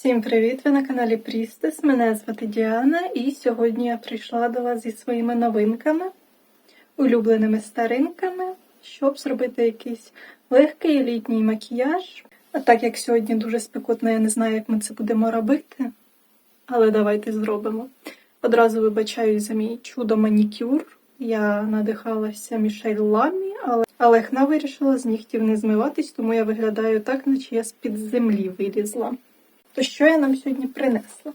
Всім привіт! Ви на каналі Прістес. Мене звати Діана, і сьогодні я прийшла до вас зі своїми новинками, улюбленими старинками, щоб зробити якийсь легкий літній макіяж. А так як сьогодні дуже спекотно, я не знаю, як ми це будемо робити, але давайте зробимо. Одразу вибачаю за мій чудо манікюр. Я надихалася Мішель Ламі, але, але хна вирішила з нігтів не змиватись, тому я виглядаю так, наче я з-під землі вилізла. То що я нам сьогодні принесла?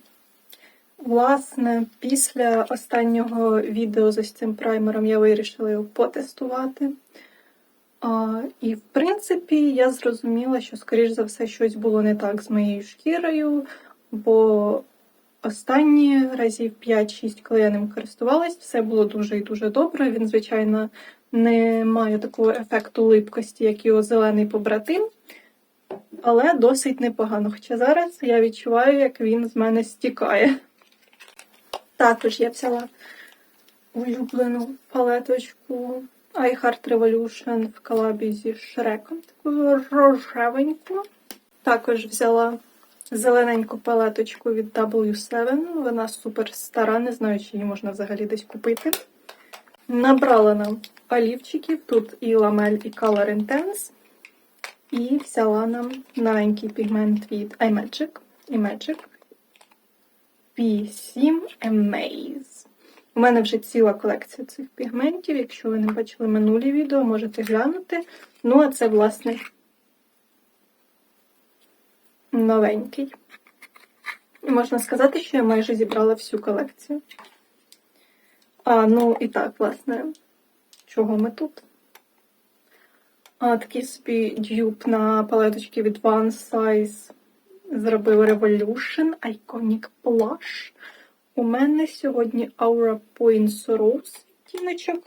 Власне, після останнього відео з цим праймером я вирішила його потестувати. І, в принципі, я зрозуміла, що, скоріш за все, щось було не так з моєю шкірою, бо останні разів 5-6, коли я ним користувалась, все було дуже і дуже добре. Він, звичайно, не має такого ефекту липкості, як його зелений побратим але досить непогано. Хоча зараз я відчуваю, як він з мене стікає. Також я взяла улюблену палеточку iHeart Revolution в колабі зі Шреком, таку рожевеньку. Також взяла зелененьку палеточку від W7. Вона супер стара, не знаю, чи її можна взагалі десь купити. Набрала нам олівчиків, тут і ламель, і Color Intense. І взяла нам новенький пігмент від iMagic. iMagic P7 Amaze. У мене вже ціла колекція цих пігментів. Якщо ви не бачили минулі відео, можете глянути. Ну, а це, власне, новенький. І можна сказати, що я майже зібрала всю колекцію. А, ну і так, власне, чого ми тут? А, такий собі дюб на палеточки від One Size зробив Revolution Iconic Blush. У мене сьогодні Aura Points Rose тіночок.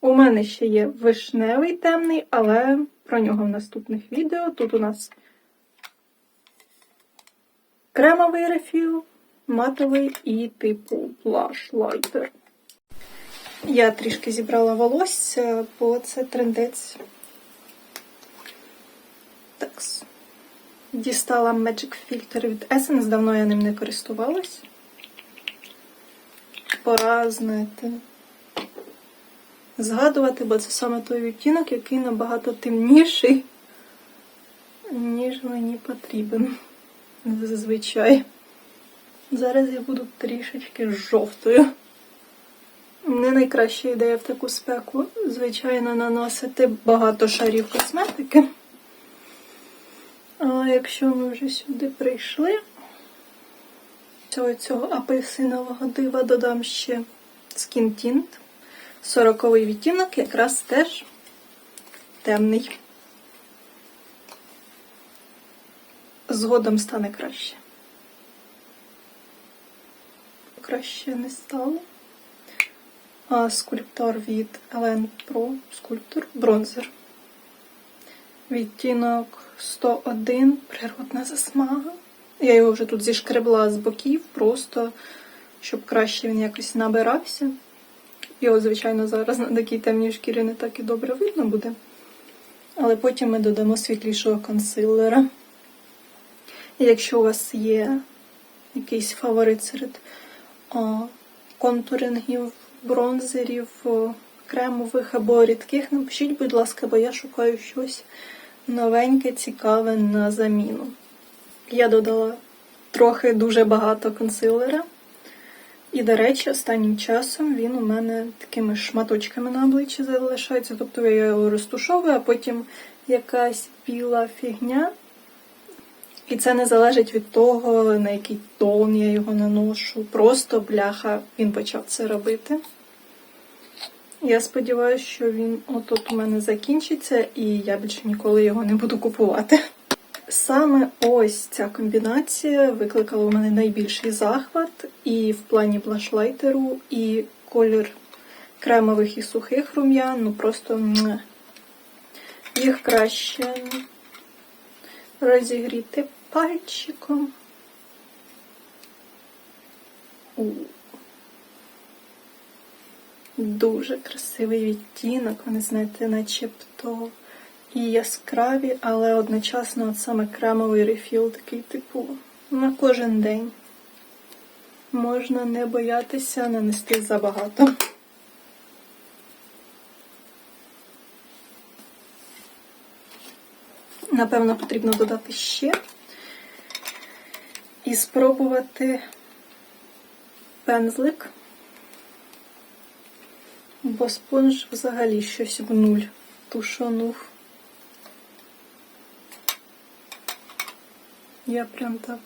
У мене ще є вишневий темний, але про нього в наступних відео. Тут у нас кремовий рефіл, матовий і типу Blush Lighter. Я трішки зібрала волосся, бо це трендець. Так. Дістала Magic Filter від Essence, давно я ним не користувалась. Пора, знаєте, згадувати, бо це саме той відтінок, який набагато темніший, ніж мені потрібен. Зазвичай. Зараз я буду трішечки жовтою. Не найкраща ідея в таку спеку, звичайно, наносити багато шарів косметики. А якщо ми вже сюди прийшли, цього цього апельсинового дива додам ще Skin Tint. 40-й відтінок якраз теж темний. Згодом стане краще. Краще не стало скульптор від Elen Pro скульптор бронзер. Відтінок 101 природна засмага. Я його вже тут зішкребла з боків, просто щоб краще він якось набирався. Його, звичайно, зараз на такій темній шкірі не так і добре видно буде. Але потім ми додамо світлішого консилера. І якщо у вас є якийсь фаворит серед о, контурингів бронзерів, кремових або рідких, напишіть, будь ласка, бо я шукаю щось новеньке, цікаве на заміну. Я додала трохи дуже багато консилера. І, до речі, останнім часом він у мене такими шматочками на обличчі залишається. Тобто я його розтушовую, а потім якась біла фігня. І це не залежить від того, на який тон я його наношу. Просто бляха він почав це робити. Я сподіваюся, що він отут у мене закінчиться, і я більше ніколи його не буду купувати. Саме ось ця комбінація викликала у мене найбільший захват і в плані блашлайтеру, і колір кремових і сухих рум'ян. Ну просто їх краще розігріти пальчиком. У. Дуже красивий відтінок, вони, знаєте, начебто і яскраві, але одночасно от саме кремовий рефіл такий, типу, на кожен день. Можна не боятися нанести забагато. Напевно, потрібно додати ще і спробувати пензлик, бо спонж взагалі щось в нуль тушонув. Я прям так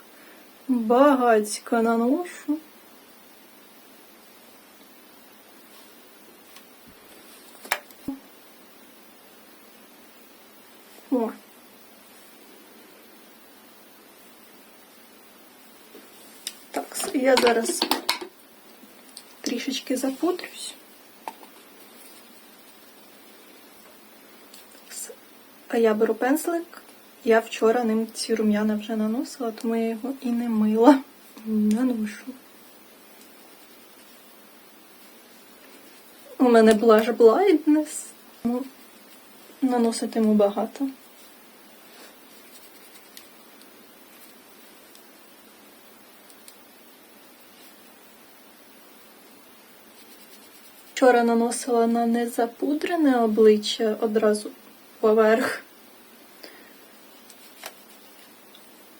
багатько наношу. О. Так, я зараз трішечки запудрюсь. А я беру пензлик. Я вчора ним ці рум'яна вже наносила, тому я його і не мила. Наношу. У мене Blush Blindness, тому наноситиму багато. Вчора наносила на незапудрене обличчя одразу поверх.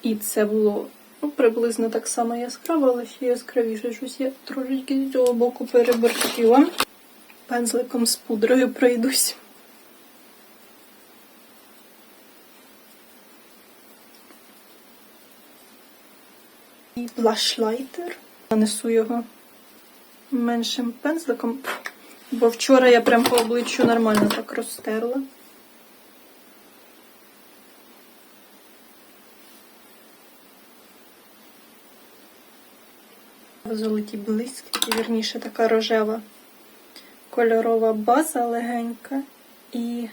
І це було ну, приблизно так само яскраво, але ще яскравіше. Щось я трошечки з цього боку переборщила. Пензликом з пудрою пройдусь. І блашлайтер. Нанесу його меншим пензликом, бо вчора я прям по обличчю нормально так розтерла. Золоті блискітки, вірніше така рожева кольорова база легенька і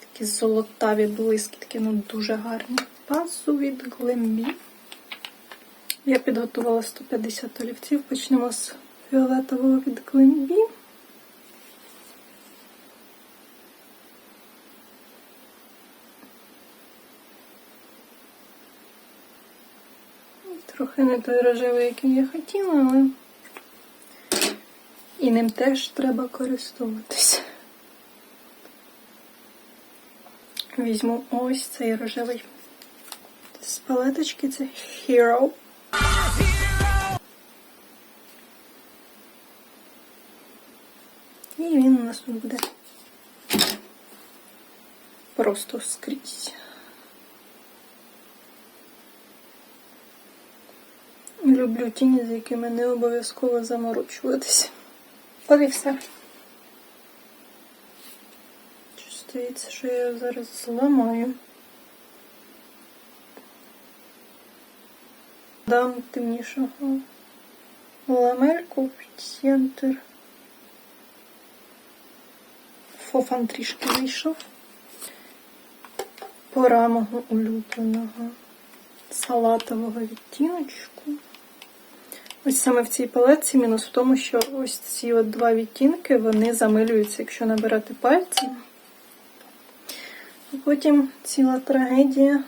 такі золотаві блискітки, ну дуже гарні. Базу від Glambi. Я підготувала 150 олівців. Почнемо з фіолетового від Glambi. Трохи не той рожевий, який я хотіла, але і ним теж треба користуватися. Візьму ось цей рожевий з палеточки, це Hero. І він у нас тут буде просто скрізь. Люблю тіні, з якими не обов'язково заморочуватися. От і все. Здається, що я зараз зламаю. Дам темнішого ламельку в центр. Фофан трішки вийшов. Пора мого улюбленого салатового відтіночку. Ось саме в цій палетці мінус в тому, що ось ці от два відтінки вони замилюються, якщо набирати пальцем. А потім ціла трагедія,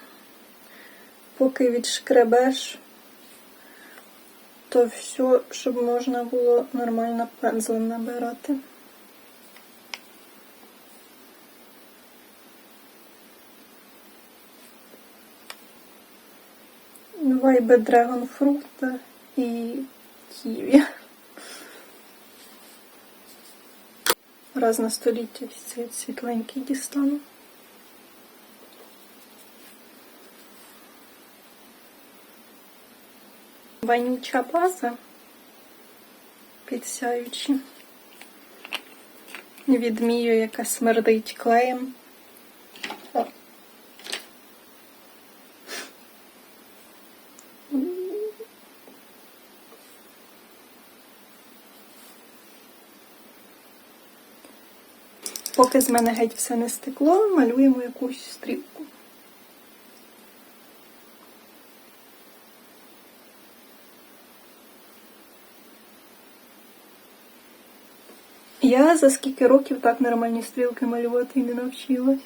поки відшкребеш, то все, щоб можна було нормально пензлем набирати. Вайбе Dragon Fruit і Києві. Раз на століття цей світленький дістану. База підсяючи. Відмію, яка смердить клеєм. Поки з мене геть все не стекло, малюємо якусь стрілку. Я за скільки років так нормальні стрілки малювати і не навчилась.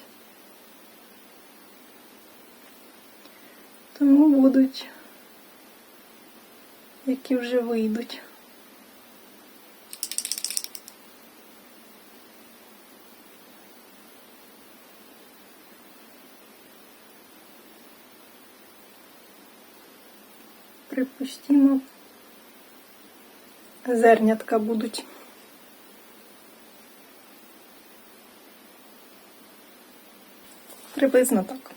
Тому будуть, які вже вийдуть. Припустімо, зернятка будуть. Приблизно так.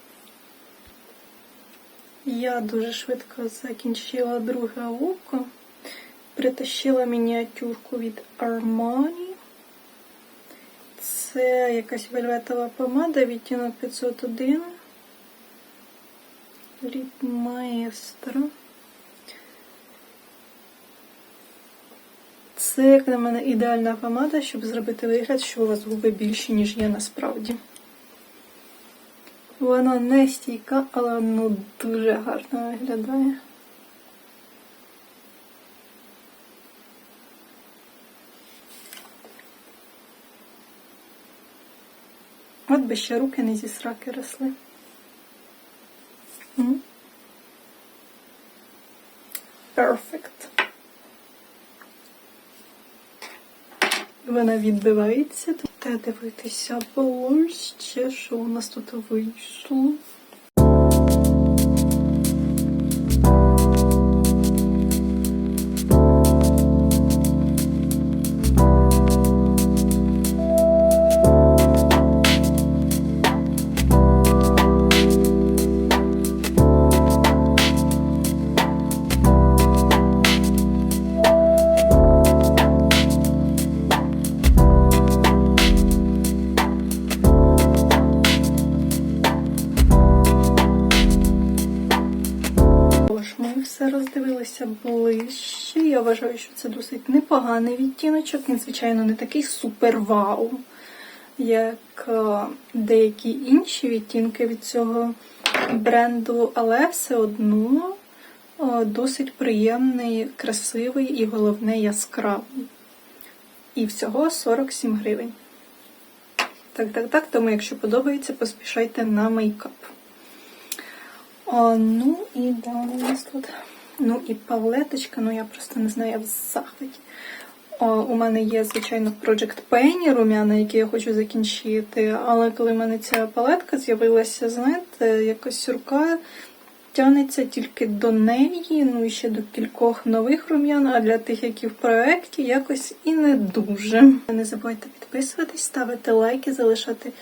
Я дуже швидко закінчила друге око. Притащила мініатюрку від Armani. Це якась вельветова помада, відтінок 501. Ліп Маестро. Це, як на мене, ідеальна помада, щоб зробити вигляд, що у вас губи більші, ніж є насправді. Вона не стійка, але ну дуже гарно виглядає. От би ще руки не зі сраки росли. Perfect. Вона відбивається. Та дивитися ближче, що у нас тут вийшло. Роздивилися ближче. Я вважаю, що це досить непоганий відтіночок. Він, звичайно, не такий супер вау, як е, деякі інші відтінки від цього бренду, але все одно е, досить приємний, красивий і головне яскравий. І всього 47 гривень. Так, так, так. Тому, якщо подобається, поспішайте на мейкап. А, ну і далі у нас тут. Ну і палеточка, ну я просто не знаю, я в захваті. А, у мене є, звичайно, Project Penny рум'яна, який я хочу закінчити. Але коли в мене ця палетка з'явилася, знаєте, якось рука тягнеться тільки до неї, ну і ще до кількох нових рум'ян, а для тих, які в проєкті, якось і не дуже. Не забувайте підписуватись, ставити лайки, залишати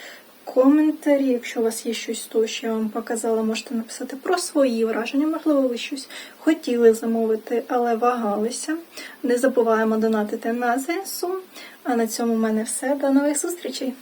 коментарі. Якщо у вас є щось того, що я вам показала, можете написати про свої враження. Можливо, ви щось хотіли замовити, але вагалися. Не забуваємо донатити на ЗСУ. А на цьому в мене все. До нових зустрічей!